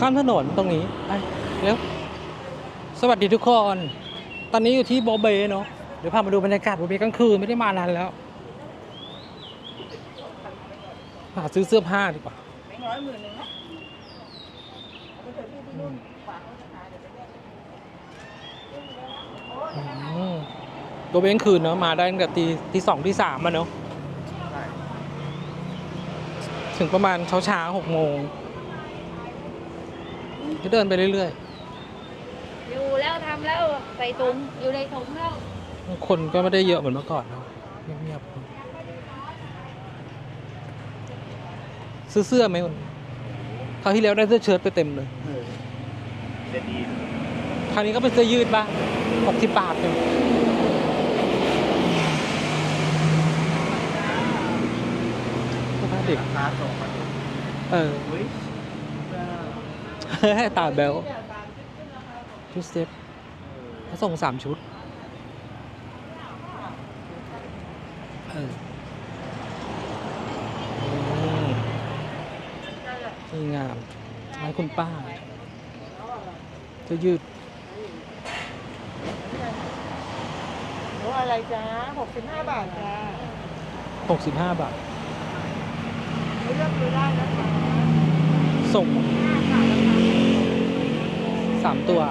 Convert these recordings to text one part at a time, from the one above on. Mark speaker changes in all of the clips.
Speaker 1: ข้ามถนนตรงนี้ไปเร็วสวัสดีทุกคน ตอนนี้อยู่ที่โบเบเนาะเดี๋ยวพามาดูบรรยากาศโบเบกลางคืนไม่ได้มานานแล้วหาซื้อเสื้อผ้าดีกว่า
Speaker 2: ร้อยหมื่นนึงนะ
Speaker 1: อืมโบเบกลางคืนเนาะมาได้ตั้งแต่ตีตีสองตีสามมาเนาะถึงประมาณเช้าเช้าหกโมง ก็เดินไปเรื่อย
Speaker 3: อยู่แล้วทำแล้วใส่ถุงอยู่ในถุงแล้ว
Speaker 1: ๆ คนก็ไม่ได้เยอะเหมือนเมื่อก่อนเนาะเงียบๆซื้อเสื้อไหมคุณคราวที่แล้วได้เสื้อเชิ้ตไปเต็มเลย
Speaker 4: เออเด็ดดี
Speaker 1: คราวนี้ก็เป็นเสื้อยืดบ้างหกสิบบาทเองเสื้อผ้าเด็ก
Speaker 4: ราคาส่งมาดู
Speaker 1: เออ
Speaker 4: เฮ้ยเสื้อ
Speaker 1: ตาแบลชุดเซฟเขาส่งสามชุด เอออืมนี่งามไม้คุณป้าเสื้อยืด
Speaker 2: หนูอะไรจ้าหกสิบห้าบาทจ้า
Speaker 1: หกสิบห้าบาท
Speaker 2: เลือกดูได้นะคะ
Speaker 1: ส่ง สามตัว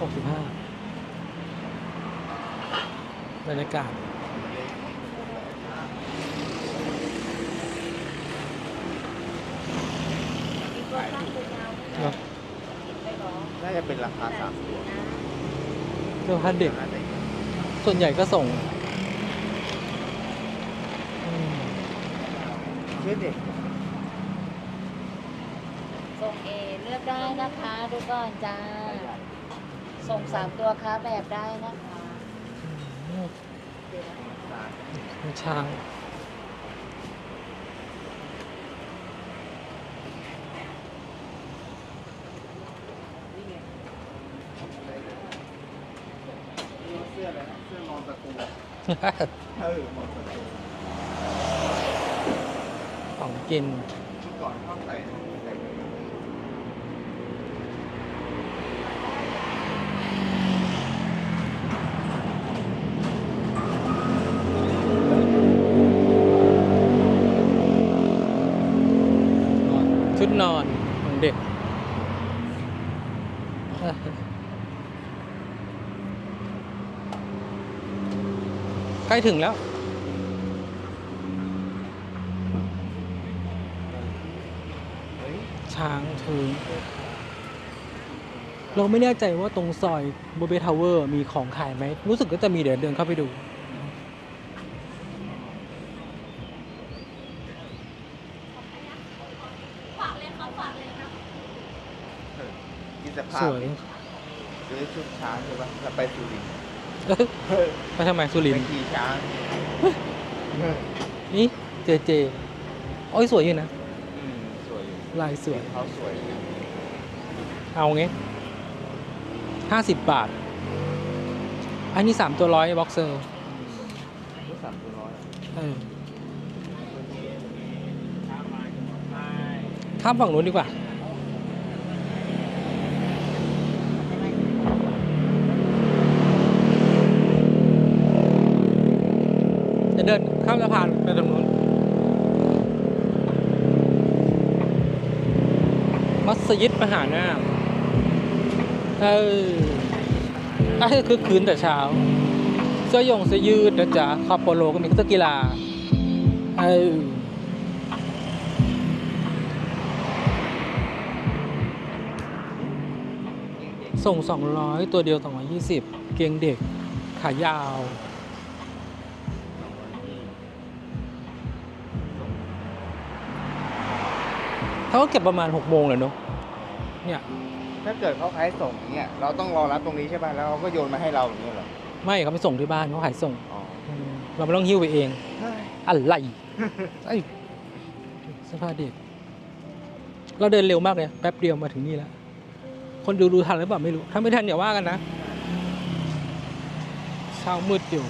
Speaker 1: หกสิบห้าบรรยากาศเนอะ
Speaker 4: น่าจะเป็นราคาสามตัว
Speaker 1: เสื้อผ้าเด็ก
Speaker 4: น่าจะ
Speaker 1: ส่วนใหญ่ก็ส่งอืม
Speaker 4: เชื่อเด็ก
Speaker 3: ส่งเอเลือก ได้นะคะดูก่อนจ้า ส่งสามตัวค้าแบบได้นะคะ
Speaker 1: มีช้าง
Speaker 4: เสื้ออะไรนะเสื้อนอนตะกูเออนอนตะกู
Speaker 1: ของกิน
Speaker 4: เมื่อก่อนชอบใส่ใส่เลย
Speaker 1: ชุด นอนของเด็ก ใกล้ถึงแล้วช้างถึง เราไม่แน่ใจว่าตรงซอยโบเบทาวเวอร์มีของขายไหม รู้สึกก็จะมีเดี๋ยวเดินเข้าไปดู
Speaker 4: เออกินแต่
Speaker 1: ส
Speaker 4: ภาพ
Speaker 1: วย
Speaker 4: ซื้อชุดช้างใช่ปะแล้วไปสุรินทร์
Speaker 1: เอ้ย
Speaker 4: เฮ้ย
Speaker 1: ไปทำไมสุริน
Speaker 4: ไป
Speaker 1: ทร์
Speaker 4: ขี่ช้างเออ
Speaker 1: นี่เจเจโอ้ยสวยอยู่นะ
Speaker 4: อืมสวยอยู่
Speaker 1: ลายสวย
Speaker 4: เขาสวยอยู่
Speaker 1: เอาไงห้าสิบบาท อันนี้สามตัวร้อยบ็อกเซอร์
Speaker 4: รู้สามตัวร้อย
Speaker 1: เออข้ามฝั่งนู้นดีกว่า จะเดินข้ามสะพานไปตรงนู้นมัสยิดมหานาคเออก็คือคืนแต่เช้า เสื้อยงเสื้อยืดนะจ๊ะคอปโปโลก็มีเสื้อกีฬาเออส่ง 200 ตัวเดียว 220 เกียงเด็ก ขายาว เขาก็เก็บประมาณ6โมงเลยเนาะเนี่ย
Speaker 4: ถ้าเกิดเขาขายส่งอย่างเงี้ยเราต้องรอรับตรงนี้ใช่ป่ะแล้วเขาก็โยนมาให้เราอย่างเงี้ยเหรอ
Speaker 1: ไม่เขาไปส่งที่บ้านเขาขายส่ง
Speaker 4: อ๋อ
Speaker 1: อืมเราไม่ต้องหิ้วไปเอง
Speaker 4: เฮ้ย
Speaker 1: อะไรไอ้เสื้อผ้าเด็ก เราเดินเร็วมากเลย แป๊บเดียวมาถึงนี่แล้ว คนดูดูทันหรือเปล่าไม่รู้ ถ้าไม่ทันอย่าว่ากันนะเช้ามืดอยู่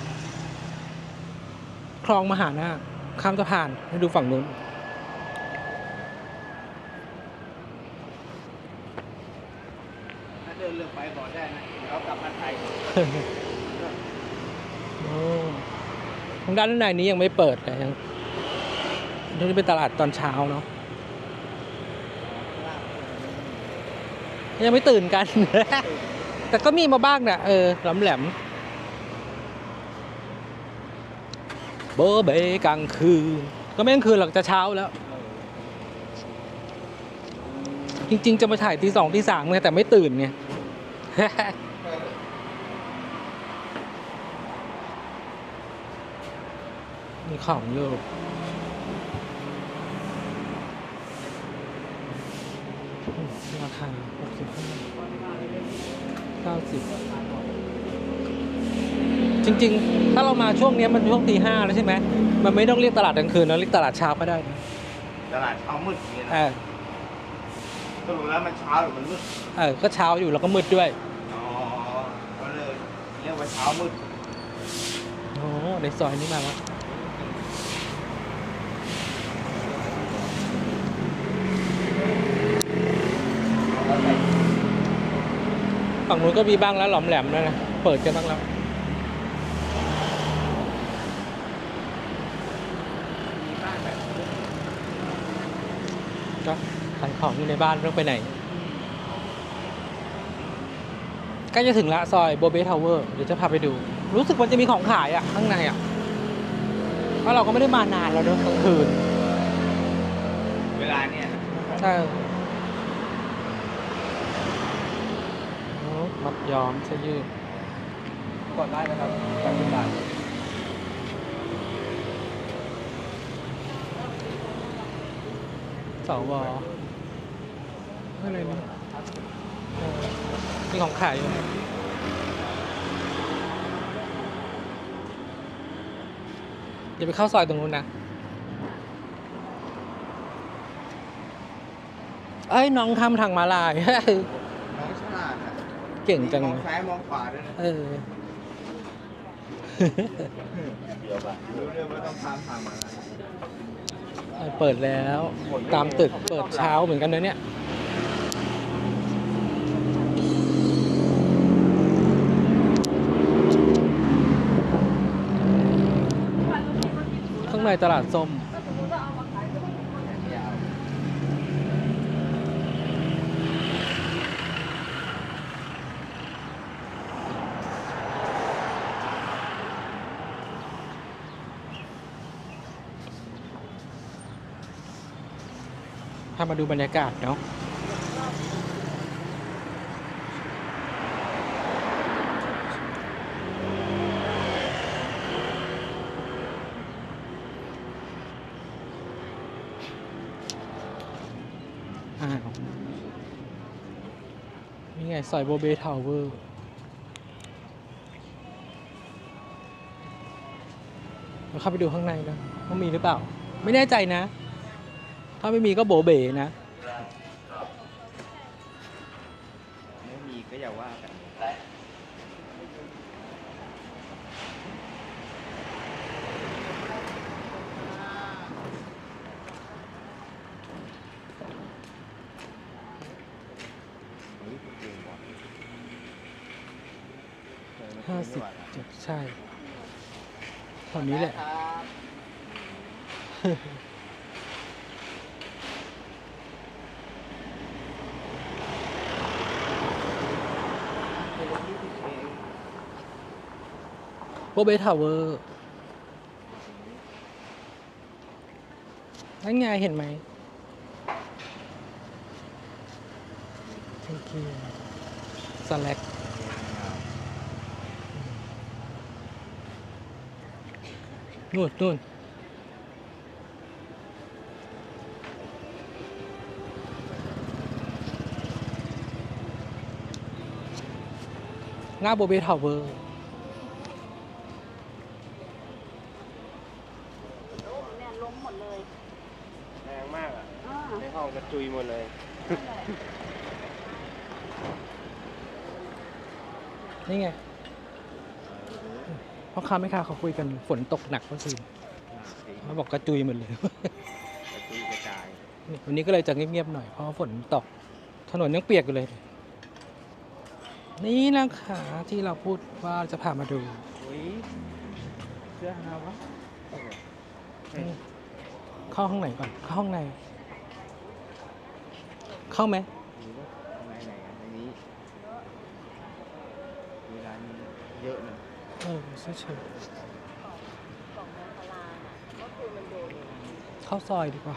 Speaker 1: คลองมหานาคข้ามสะพานให้ดูฝั่งนู้น
Speaker 4: เลือกไปก่อนได้นะเรากลับมาไทย
Speaker 1: โอ้ ทางด้านในนี้ยังไม่เปิดเลยยังนี่เป็นตลาดตอนเช้าเนาะยังไม่ตื่นกัน แต่ก็มีมาบ้างนะเออหลำแหลมโบเบกลางคืน ก็ไม่กลางคืนหรอกจะเช้าแล้ว จริง ๆ จะมาถ่ายตีสองตีสามไงแต่ไม่ตื่นไง ของอยู่อืมราคาหกสิบห้าเก้าสิบจริง ๆ ถ้าเรามาช่วงเนี้ยมันช่วงตีห้าแล้วใช่ไหม มันไม่ต้องเรียกตลาดกลางคืนนะเรียกตลาดเช้าก็ได้นะ
Speaker 4: ตลาดเช้ามืดอย่างเงี้ย
Speaker 1: เอ
Speaker 4: นะ
Speaker 1: อ
Speaker 4: สรุปแล้วมันเช้าหรือมันมืด
Speaker 1: เออก็เช้าอยู่แล้วก็มืดด้วย
Speaker 4: อ๋อ ก็เลยเรียกว่าเช้ามืด
Speaker 1: โอ้ในซอยนี้มาแล้ว ฝั่งนู้นก็มีบ้างแล้วหลอมแหลมแล้วนะ เปิดกันบ้างแล้ว ก็ขายของอยู่ในบ้านไม่ต้องไปไหนใกล้จะถึงละซอยโบเบทาวเวอร์เดี๋ยวจะพาไปดู รู้สึกมันจะมีของขายอะข้างในอะเพราะเราก็ไม่ได้มานานแล้วเนอะกลางคืน
Speaker 4: เวลาเนี่ยนะ
Speaker 1: ใช่โอ้ มัดย้อมเสื้อยืด
Speaker 4: กดได้นะครับแปดสิบบาท
Speaker 1: สวอะไรนี่เออมีของขายอยู่อย่าไปเข้าซอยตรงนู้นนะเอ้ยน้องทำทางมาลาย
Speaker 4: น้องฉลาดอะ
Speaker 1: เก่งจัง
Speaker 4: ม
Speaker 1: เล
Speaker 4: อง
Speaker 1: ย
Speaker 4: ซ้ายมองขวาด้วยนะ
Speaker 1: เออ
Speaker 4: รู้เรื่องว่าต้องทำทางอะไร
Speaker 1: เปิดแล้วตามตึกเปิดเช้าเหมือนกันนะเนี่ยข้างในตลาดส้ม พามาดูบรรยากาศเนาะอ้าวนี่ไงซอยโบเบทาวเวอร์ เราเข้าไปดูข้างในนะว่ามีหรือเปล่า ไม่แน่ใจนะ ถ้าไม่มีก็โบเบนะ
Speaker 4: ไม่มีก็อย่าว่ากัน
Speaker 1: ห้าสิบเจ็ดใช่ตอนนี้แหละ โบเบทาวเวอร์นั่นไงเห็นไหม thank you select นู่นนู่นหน้าโบเบทาวเวอร์
Speaker 3: เนี่ยล้มหมดเลย
Speaker 4: แรงมากอะ
Speaker 3: อ่า
Speaker 4: ในห้องกระจุยหมดเลย
Speaker 1: นี่ไงพ่อค้าแม่ค้าเขาคุยกันฝนตกหนักเมื่อคืนเขาบอกกระจุยหมดเลย
Speaker 4: กระจุยกระจาย
Speaker 1: นี่วันนี้ก็เลยจะเงียบๆหน่อยเพราะว่าฝนตก ถนนยังเปียกอยู่เลย นี่นะคะที่เราพูดว่าจะพามาดู
Speaker 4: อุ้ยเสื้อฮาวะเฮ้ย
Speaker 1: เข้าห้องไหนก่อน เข้าห้องใน เข้าไหม
Speaker 4: หรือว่าไหนไหนอะในนี้มีร้านนี้เยอะนะ
Speaker 1: เออเฉย
Speaker 2: กล่องน้ำปลาน่ะก็คือมันโดน
Speaker 1: ๆเข้าซอยดีกว่า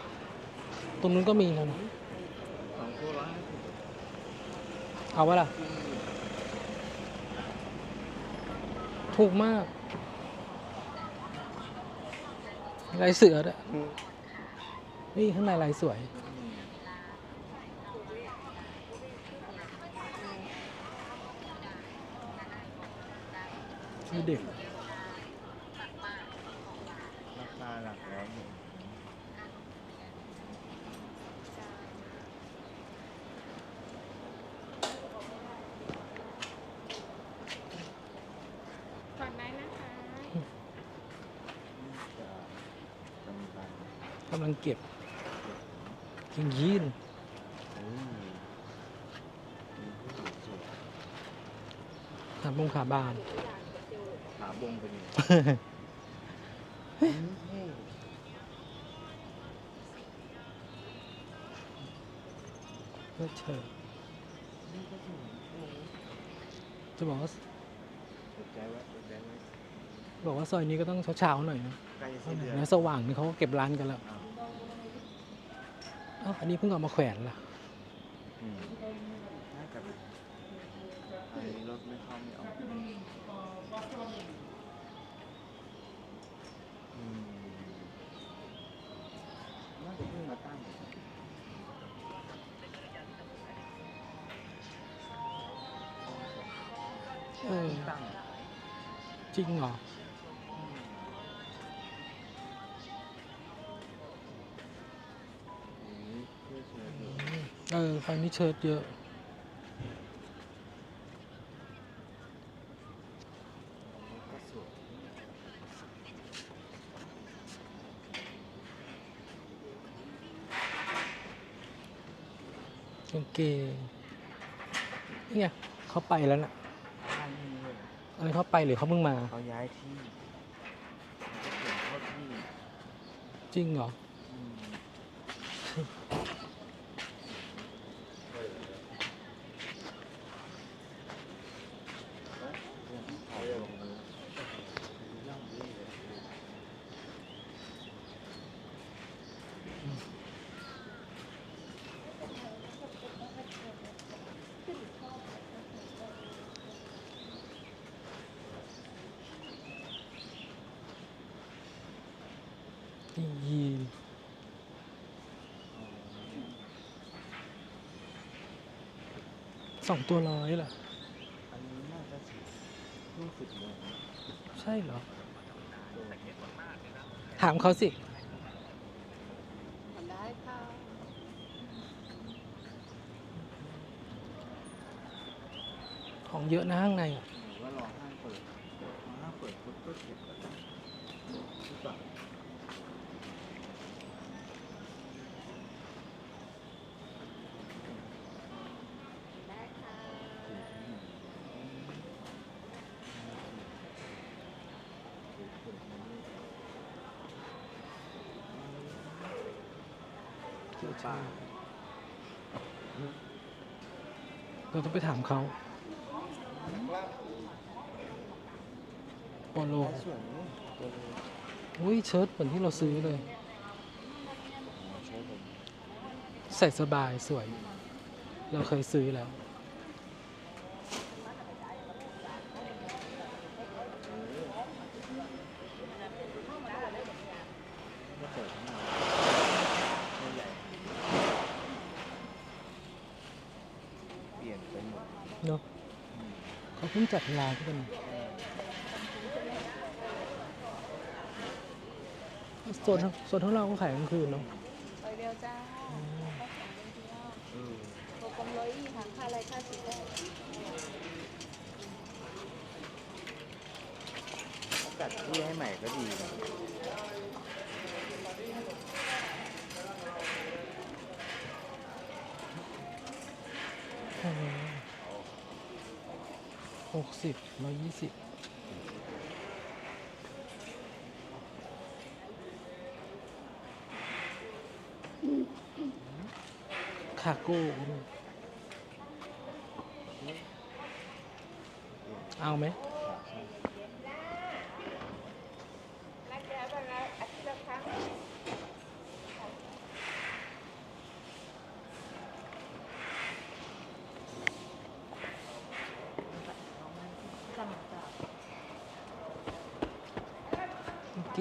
Speaker 1: ตรงนู้นก็มีแล้วนะ
Speaker 4: สองคู่ร้อยห้าสิบ
Speaker 1: เอาวะล่ะ ถูกมากลายเสือด้วยนี่ข้างในลายสวย คือเด็ก
Speaker 4: ราคาหลักร้อยหนึ่ง
Speaker 2: ก่อนไหนนะคะ
Speaker 4: จะกำลัง
Speaker 1: กำลังเก็บยิงยีน
Speaker 4: เฮ้ยมีผู้หญิงสวย
Speaker 1: ขาบงขาบาน
Speaker 4: ขาบงเป็ นยังไงเท่
Speaker 1: เพื่อเธอ
Speaker 4: นี่ก็ถึงโอ้โห
Speaker 1: จะบอกว่า
Speaker 4: สนใจไว้สนใจไว้
Speaker 1: บอกว่าซอยนี้ก็ต้องเช้าๆหน่อยนะ
Speaker 4: ใกล้จะสิ้นเดือน
Speaker 1: แล้วสว่างนี่เขาก็เก็บร้านกันแล้ว
Speaker 4: อ้าว
Speaker 1: เอ้าอันนี้เพิ่งเอามาแขวนล่ะ
Speaker 4: อืมน่าจะเป็นอันนี้รถไม่เข้าไม่ออก อืมน่าจะเพิ่งมาตั้ง
Speaker 1: เออ
Speaker 4: ตั้ง
Speaker 1: จริงเหรอ
Speaker 4: อย่างนี้เพื่อเชิญดู
Speaker 1: เออไฟนี้เชิดเยอะ
Speaker 4: กา
Speaker 1: งเกงนี่ไงเขาไปแล้วน่ะ
Speaker 4: อันนี้เลย
Speaker 1: อะไรเขาไปหรือเขาเพิ่งมา
Speaker 4: เขาย้ายที่เขาเปลี่ยนเข้าที่
Speaker 1: จริงเหรอ
Speaker 4: อืมเรื่องของเขาลงมือเรื่องนี้เลย
Speaker 1: นี่ยีน สองตัวร้อยล่ะ
Speaker 4: อันนี้น่าจะสิบยี่สิบเลย
Speaker 1: ใช่เหรอ ถามเขาสิ
Speaker 2: ได้ค่ะ
Speaker 1: ของเยอะนะข้างในอะ
Speaker 4: หรือว่า รอห้างเปิดรอห้างเปิดปุ๊บก็เก็บก่อนหรือเปล่า
Speaker 2: ได้ค่ะ
Speaker 4: ป้า
Speaker 1: เราต้องไปถามเขาโปโล
Speaker 4: สวนนี้ตัวนี้
Speaker 1: อุ้ยเชิ้ตเหมือนที่เราซื้อเลย
Speaker 4: ใส่
Speaker 1: สบายสวย เราเคยซื้อแล้ว
Speaker 4: ไม่เปิดทั้งหมดไม่ใหญ่เปลี่ยนไปหมด
Speaker 1: เนาะ
Speaker 4: อืม
Speaker 1: เขาเพิ่ง จัดร้านกันโซนโซนของเราก็ขายกลางคืนเนาะ
Speaker 2: ไปเดียวจ้าข้าวสารเป็นเดียว
Speaker 4: เออ
Speaker 2: โกกลมร้อยยี่ค่ะค่าอะไรค่าสีแดง
Speaker 4: เขาจัดที่ให้ใหม่ก็ดีนะ
Speaker 1: สิบร้อยยี่สิบคาโก้ก็มีเอาไหม โอเค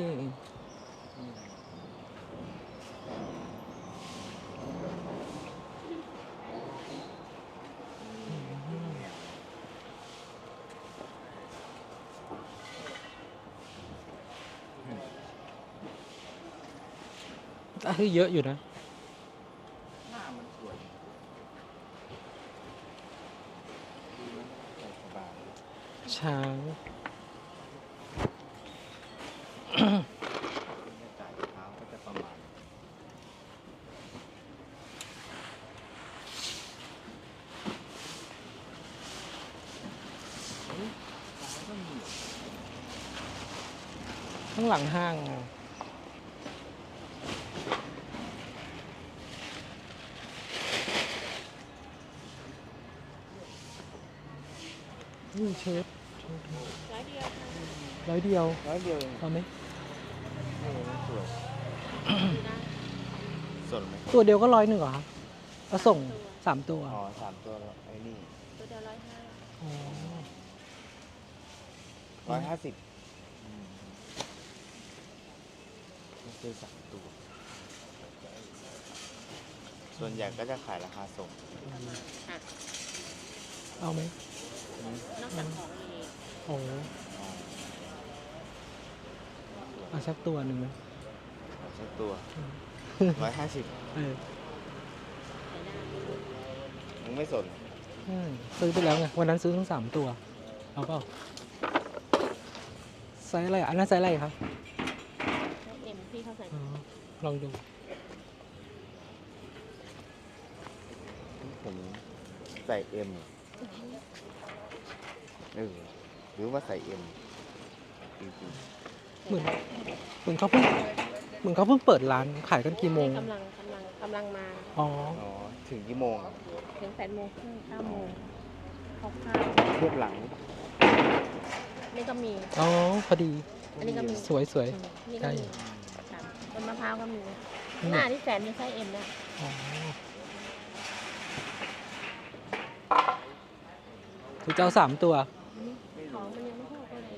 Speaker 1: อะเยอะอยู่นะ
Speaker 4: หน้ามันสวยดูนะใส่สบาย
Speaker 1: ช้าง
Speaker 4: คุณจะจ่ายเท้าก็จะประมาณเฮ้ยซ้ายก็มีเหรอ
Speaker 1: ข้างหลังห้างอ่ะนี่เชฟเชฟร้อยเดียว
Speaker 4: ร้อยเดียวเอง
Speaker 1: เอาไหม
Speaker 4: เออสวยสดไหม
Speaker 1: ตัวเดียวก็ร้อยหนึ่งเหรอคะเอาส่งสามตัว
Speaker 4: อ๋อสามตัวแล้วไอ้นี่
Speaker 3: ตัวเดียวร้อยห้า
Speaker 1: อ๋อ
Speaker 4: ร้อยห้าสิบมันคือสามตัว ส่วนใหญ่ก็จะขายราคาส่ง
Speaker 1: เอาไหม
Speaker 3: นอกจากของมี
Speaker 1: โอ้
Speaker 4: อ๋อ
Speaker 1: เอาสักตัวหนึ่งนะ
Speaker 4: ขายสักตัวร้อยห้าสิบ
Speaker 1: เออ
Speaker 4: มึงไม่สน
Speaker 1: อืมซื้อไปแล้วไง วันนั้นซื้อทั้งสามตัว เอาเปล่าไซส์อะไรอะอันนั้นไซส์อะไรครับ
Speaker 3: เอ็มพี่เขาใส่
Speaker 1: อ๋อลองดู
Speaker 4: ผมใส่เอ็ม เออหรือว่าใส่เอ็มจริง
Speaker 1: เหมือนเหมือนเขาเพิ่งเหมือนเขาเพิ่งเปิดร้านขายกันกี่โมง
Speaker 3: กำลังกำลังกำลังมา
Speaker 1: อ๋อ
Speaker 4: ๆอ๋อถึงกี่โมงอะ
Speaker 3: ถึงแปดโมงครึ่งเก้าโมงคร่าว
Speaker 4: เทียบหลัง
Speaker 3: ๆนี่ก็มี
Speaker 1: อ๋อ พอดี
Speaker 3: อันนี้ก็มี
Speaker 1: สวยสวย
Speaker 3: อืมนี่ก็มี
Speaker 1: ใช่
Speaker 3: ค่ะต้นมะพร้าวก็มี
Speaker 1: นี่
Speaker 3: หน้าที่แสนมีไส้เอ็มเนี่ย
Speaker 1: อ๋อคือเจ้าสามตัว
Speaker 3: ของมันยังไม่พอก็เลย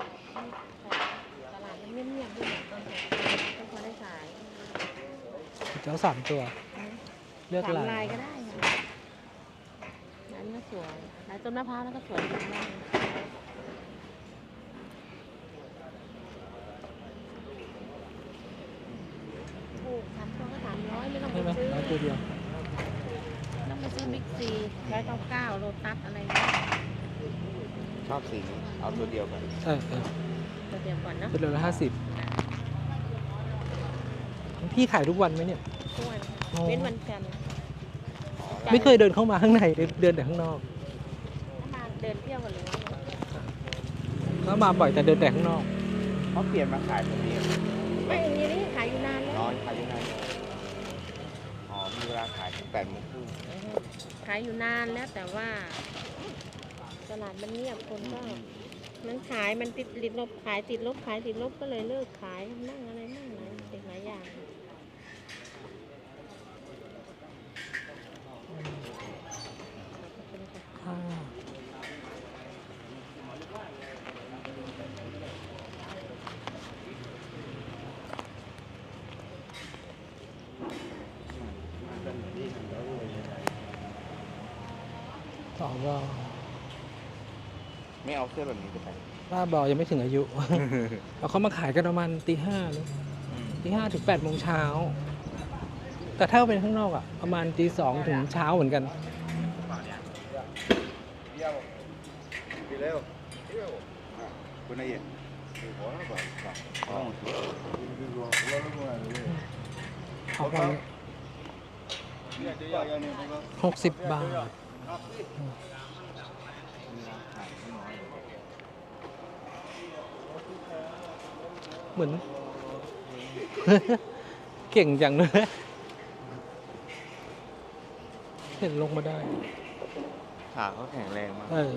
Speaker 3: ตลาดมันเงียบๆด้วยต้นต้นพอได้ขาย
Speaker 1: เจ้าสามตัว เลือก
Speaker 3: สาม
Speaker 1: ลาย
Speaker 3: ลายก็ได้ค่ะร้านก็สวยลายต้นมะพร้าวแล้วก็สวยดีมากถูกสามตัวก็สามร้อยไม่ต้องไป
Speaker 1: ใช่ไหม
Speaker 3: ซื้อ
Speaker 1: ร้อยตัวเดียว
Speaker 3: ต้องไปซื้อบิ๊กซีร้อยเก้าเก้าโลตัสอะไรเงี้ย
Speaker 4: ชอบสีนี้เอาตัวเดียวกัน
Speaker 1: เออเออ
Speaker 3: ตัวเดียวก่อนเนาะ
Speaker 1: ตัวเดียวละห้าสิบ พี่ขายทุกวันไหมเนี่ย
Speaker 3: ทุกวัน
Speaker 1: อ๋อ
Speaker 3: เว้นวันจันทร์
Speaker 1: ไม่เคยเดินเข้ามาข้างในเดินเดินแต่ข้างนอก
Speaker 3: ถ้ามาเดินเที่ยวกันหรือว่า
Speaker 1: ก็มาบ่อยแต่เดินแต่ข้างนอก
Speaker 4: เขาเปลี่ยนมาขายแบบนี้
Speaker 3: ไม่อย่างนี้นี่ขายอยู่นานแล้ว
Speaker 4: น้อยขายยังไงอ๋อมีเวลาขายถึงแปดโมงครึ่ง
Speaker 3: อือฮึขายอยู่นานแล้วแต่ว่า ตลาดมันเงียบคนก็มันขายมันติดติดลบขายติดลบขายติดลบก็เลยเลิกขายนั่งอะไรนั่งหลายสิ่งหลายอย่าง
Speaker 1: อ่าต่อบอ
Speaker 4: ไม่ เอาเสื้อแบบนี้ไปใส่
Speaker 1: ว่าบอยังไม่ถึงอายุ เอาเขามาขายกันประมาณตีห้าเนอะตีห้าถึงแปดโมงเช้า แต่ถ้าเป็นข้างนอกอะ ประมาณตีสองถึงเช้าเหมือนกัน
Speaker 4: đi leo bữa nay vậy Ờ.
Speaker 1: เอาไปหกสิบบาท
Speaker 4: เวลาขายก็น้อย
Speaker 1: เหมือน เก่งจังเลยเห็นลงมาได้
Speaker 4: ขาเขาแข็งแรงมาก
Speaker 1: เออ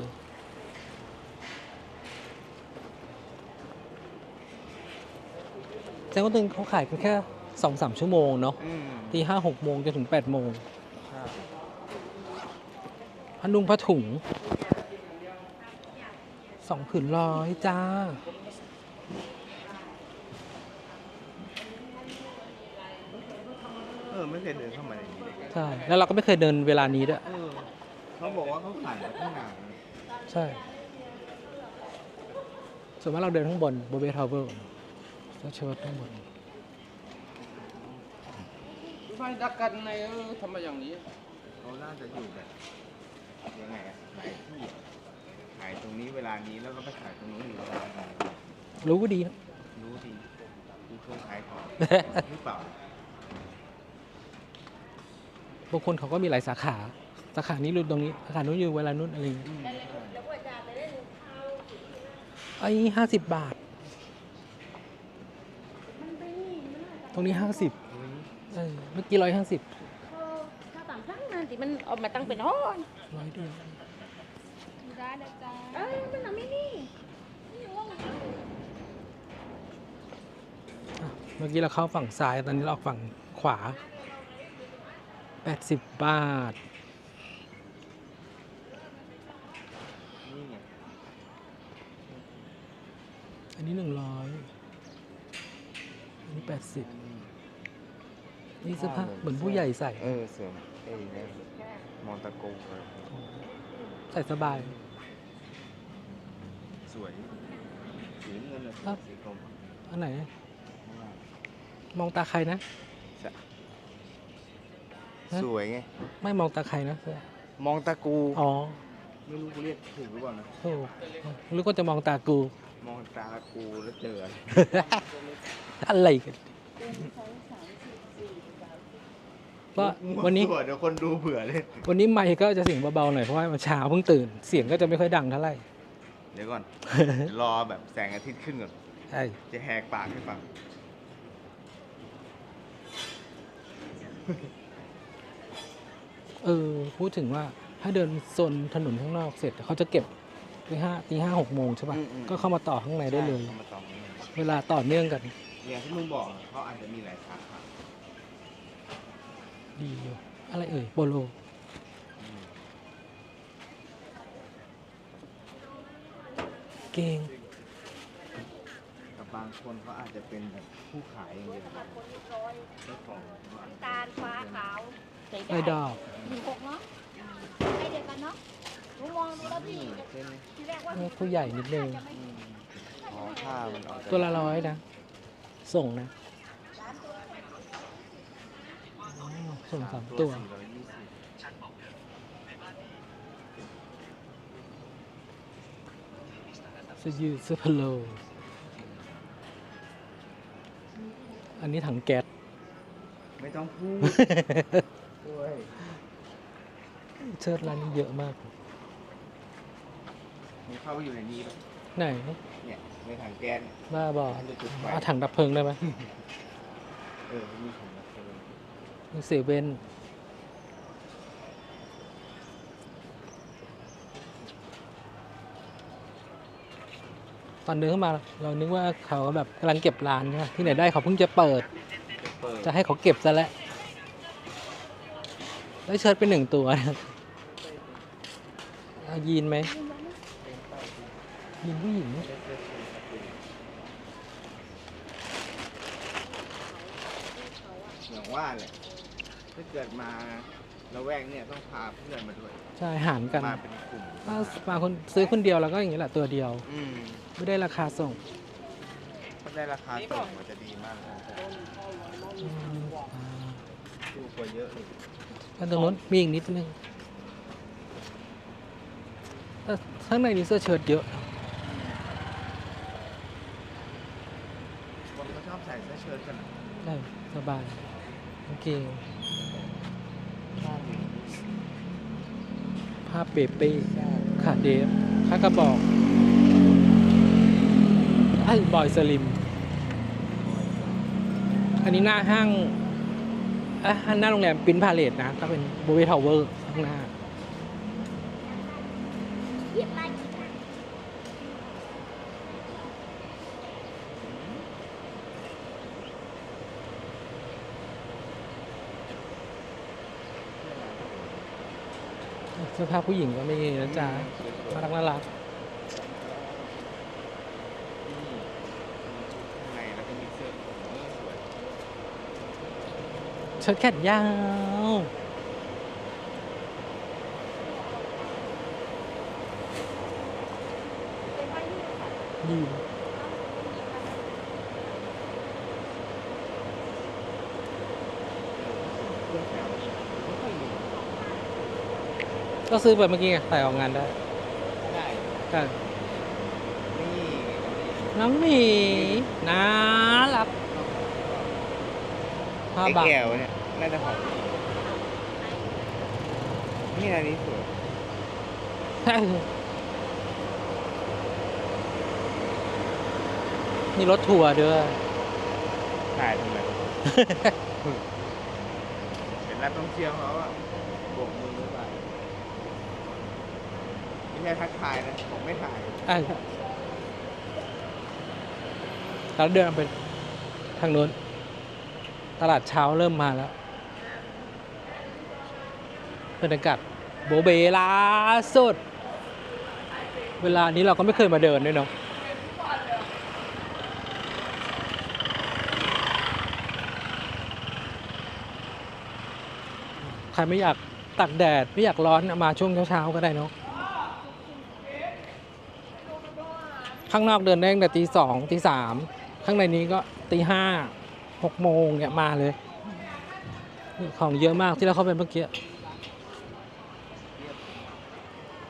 Speaker 1: แสดงว่าตึงเขาขายกันแค่สองสามชั่วโมงเนาะ
Speaker 4: อืม
Speaker 1: ตีห้าหกโมงจนถึงแปดโมง
Speaker 4: ใช่
Speaker 1: ผ้านุ่งผ้าถุง สองผืนร้อยจ้า
Speaker 4: เออไม่เคยเดินเข้ามาในนี้เลย
Speaker 1: ใช่ แล้วเราก็ไม่เคยเดินเวลานี้ด้วย
Speaker 4: เออเขาบอกว่าเขาขายมาตั้งนาน
Speaker 1: ใช่ ส่วนมากเราเดินข้างบนบนเบทาวเวอร์แล้วเชิญข้างบน
Speaker 5: ไฟดักกันในเออทำไมอย่างนี้
Speaker 4: เขาน่าจะอยู่แบบยังไงอะขายที่อะ ขายตรงนี้เวลานี้แล้วก็ไปขายตรงนู้นอีกเวลาหนึ่ง
Speaker 1: รู้ก็ดีนะ
Speaker 4: รู้ดีคือเคยขายของหรือเปล่า
Speaker 1: บางคนเขาก็มีหลายสาขา สาขานี้อยู่ตรงนี้ สาขานู้นอยู่เวลานู้นอะไรอย่างงี้ไอ้ห้าสิบบาทตรงนี้ห้าสิบเออเมื่อกี้ร้อยห้าสิบ
Speaker 3: ถ้าต่างครั้งนั่นที่มันออกมาตั้งเป็นห้อน
Speaker 1: ร้อยเดียว
Speaker 3: ได้นะจ๊ะเอ้ยมันทำไม่นี่
Speaker 1: อะเมื่อกี้เราเข้าฝั่งซ้าย ตอนนี้เราออกฝั่งขวาแปดสิบบาท
Speaker 4: นี่ไง
Speaker 1: อันนี้หนึ่งร้อยอันนี้แปดสิบนี่เสื้อผ้าเหมือนผู้ใหญ่ใส่
Speaker 4: เออเสือเอ้ยเนี่ยมอนตะโกอะไร
Speaker 1: ใส่สบาย
Speaker 4: สวยสีเงินเลย
Speaker 1: ครับ
Speaker 4: สีกรม
Speaker 1: อันไหนมองตาใครนะ ฮะ
Speaker 4: สวยไง
Speaker 1: ไม่มองตาใครนะเสื้อ
Speaker 4: มองตะกู
Speaker 1: อ๋อ
Speaker 4: ไม่รู้กูเรียกถูกหรือเปล่านะ
Speaker 1: โอ้หรือก็จะมองตากู
Speaker 4: มองตากูแล้วเจออะไร
Speaker 1: อะไรกันก็วันนี้
Speaker 4: มั่เดี๋ยวคนดูเผื่อเลย
Speaker 1: วันนี้ไมค์ก็จะเสียงเบาๆหน่อยเพราะว่ามันเช้าเพิ่งตื่น เสียงก็จะไม่ค่อยดังเท่าไหร่
Speaker 4: เดี๋ยวก่อน รอแบบแสงอาทิตย์ขึ้นก่อน
Speaker 1: ใช่
Speaker 4: จะแหกปากให้ฟัง
Speaker 1: เออ พูดถึงว่าถ้าเดินโซนถนนข้างนอกเสร็จเขาจะเก็บตีห้าตีห้าหกโมงใช่ป่ะ
Speaker 4: อืมอืม
Speaker 1: ก็เข้ามาต่อข้างในได้เลย
Speaker 4: อามาต่อกันเลย
Speaker 1: เวลาต่อเนื่องกัน
Speaker 4: อย่างที่มึงบอกเขาอาจจะมีหลายสาขา
Speaker 1: ดีอยู่อะไรเอ่ยโปโล เก่ง
Speaker 4: กับบางคนเขาอาจจะเป็นแบบผู้ขายอย่างเดียวเจ้าของเขาอาจจะ
Speaker 3: ตาลฟ้าขาว
Speaker 1: ไอดอก
Speaker 3: หนึ่งหกเนาะใช่เดียวกันเนาะหนูมองดูแล้วพี่
Speaker 4: นี่เช่น
Speaker 3: ทีแรกว่า
Speaker 1: นี่ผู้ใหญ่นิดนึง
Speaker 4: อืมอ๋อผ้ามันออกจาก
Speaker 1: ตัวละร้อยนะ ส่งนะอ๋อส่งสามตัว
Speaker 4: สี่ร้อยยี่สิบ
Speaker 1: เสื้อยืดเสื้อพะโล อันนี้ถังแก๊ส
Speaker 4: ไม่ต้องพูดด้วย
Speaker 1: เชิดร้านนี้เยอะมาก
Speaker 4: มึงเข้าไปอยู่ในนี้ปะ
Speaker 1: ไหน
Speaker 4: เนี่ยในถังแก๊สเนี่ย
Speaker 1: บ้าบอ
Speaker 4: อันจะจุดไฟ
Speaker 1: เอาถังดับเพลิงได้ไหม
Speaker 4: เออมีถุงนะเออ
Speaker 1: มีเซเว่น ตอนเดินเข้ามาเรานึกว่าเขาแบบกำลังเก็บร้านใช่ไหมที่ไหนได้เขาเพิ่งจะเปิด
Speaker 4: เปิด
Speaker 1: จะให้เขาเก็บซะแล้วได้เชิญไปหนึ่งตัวนะครับเอายีนไหมยีนผู้หญิง
Speaker 4: อย่างว่าเลยถ้าเกิดมา ละแวกเนี่ยต้องพาเพื่อนมาด้วย
Speaker 1: ใช่หารกัน
Speaker 4: มาเป็นกลุ่ม
Speaker 1: ถ้ามาคนซื้อคนเดียวเราก็อย่างนี้แหละตัวเดียว
Speaker 4: อืม
Speaker 1: ไม่ได้ราคาส่ง
Speaker 4: ถ้าได้ราคาส่งมันจะดีมากเลยแต่
Speaker 1: อืมอ่า
Speaker 4: ถูกกว่าเยอะเลย
Speaker 1: แล้วตรงนู้นมีอีกนิดนึงแต่ข้างในนี้เสื้อเชิ้ตเยอะ
Speaker 4: คนก็ชอบใส่เสื้อเชิ้ตกันนะ
Speaker 1: ได้สบายโอเค
Speaker 4: ผ้า
Speaker 1: พเปเป้ค่ะเดฟข้ากระบอกไอ้บอยสลิม อันนี้หน้าห้างอะหน้าโรงแรมปินพาเลตนะ ก็เป็นบูเวทาวเวอร์ข้างหน้า สื้อผ้าผู้หญิงก็มีนะจ๊ะน่ารักน่ารัก
Speaker 4: ข้างในแล้วก็มีเสื้อเชิ้
Speaker 1: ตแขนยาวยีน ก็ซื้อไปเมื่อกี้ไงใส่ออกงานได้
Speaker 4: ได้
Speaker 1: ก็
Speaker 4: นี่
Speaker 1: น้องหมีน่ารักห้า
Speaker 4: ไอ้
Speaker 1: บาท
Speaker 4: แก้วเนี่ยน่าจะของนี่อันนี้สวย
Speaker 1: มีรถทัวร์ด้วย
Speaker 4: ถ่ายทำไม เป็นนักท่องเที่ยวเขาอะโบกมือหรือเปล่า ไม่ใช่ทักทายนะผมไม่ถ่าย
Speaker 1: อะเราเดินไปทางนู้น ตลาดเช้าเริ่มมาแล้วบรรยากาศโบเบลาสุด เวลานี้เราก็ไม่เคยมาเดินด้วยเนาะใครไม่อยากตักแดด ไม่อยากร้อนมาช่วงเช้าๆก็ได้เนาะ ข้างนอกเดินได้ตั้งแต่ตีสองตีสามข้างในนี้ก็ตีห้าหกโมงเนี่ยมาเลย ของเยอะมากที่เราเข้าไปเมื่อกี้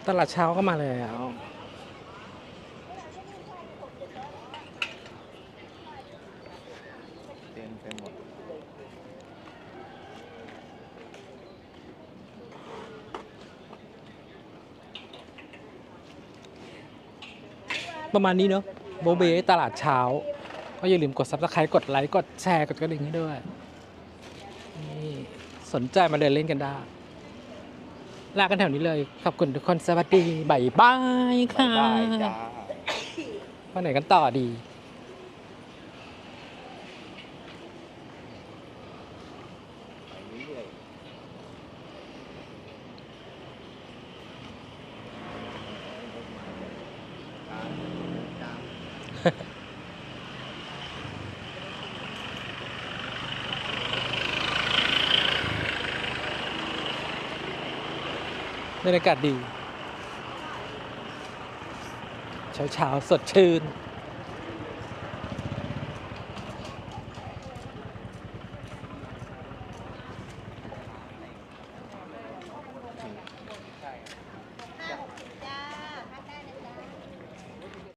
Speaker 1: ตลาดเช้าก็มาแล้ว
Speaker 4: เต็มไปหมด
Speaker 1: ประมาณนี้เนาะโบเบตลาดเช้า ก็อย่าลืมกด subscribe กดไลค์กดแชร์กดกระดิ่งให้ด้วยนี่สนใจมาเดินเล่นกันได้ลากันแถวนี้เลย ขอบคุณทุกคนสวัสดีบายบายค่ะ
Speaker 4: บ๊ายบายจ้า
Speaker 1: ไปไหนกันต่อดี
Speaker 4: ไปเรื่อยๆจ้าจ้า
Speaker 1: บรรยากาศดี เช้าๆ สดชื่น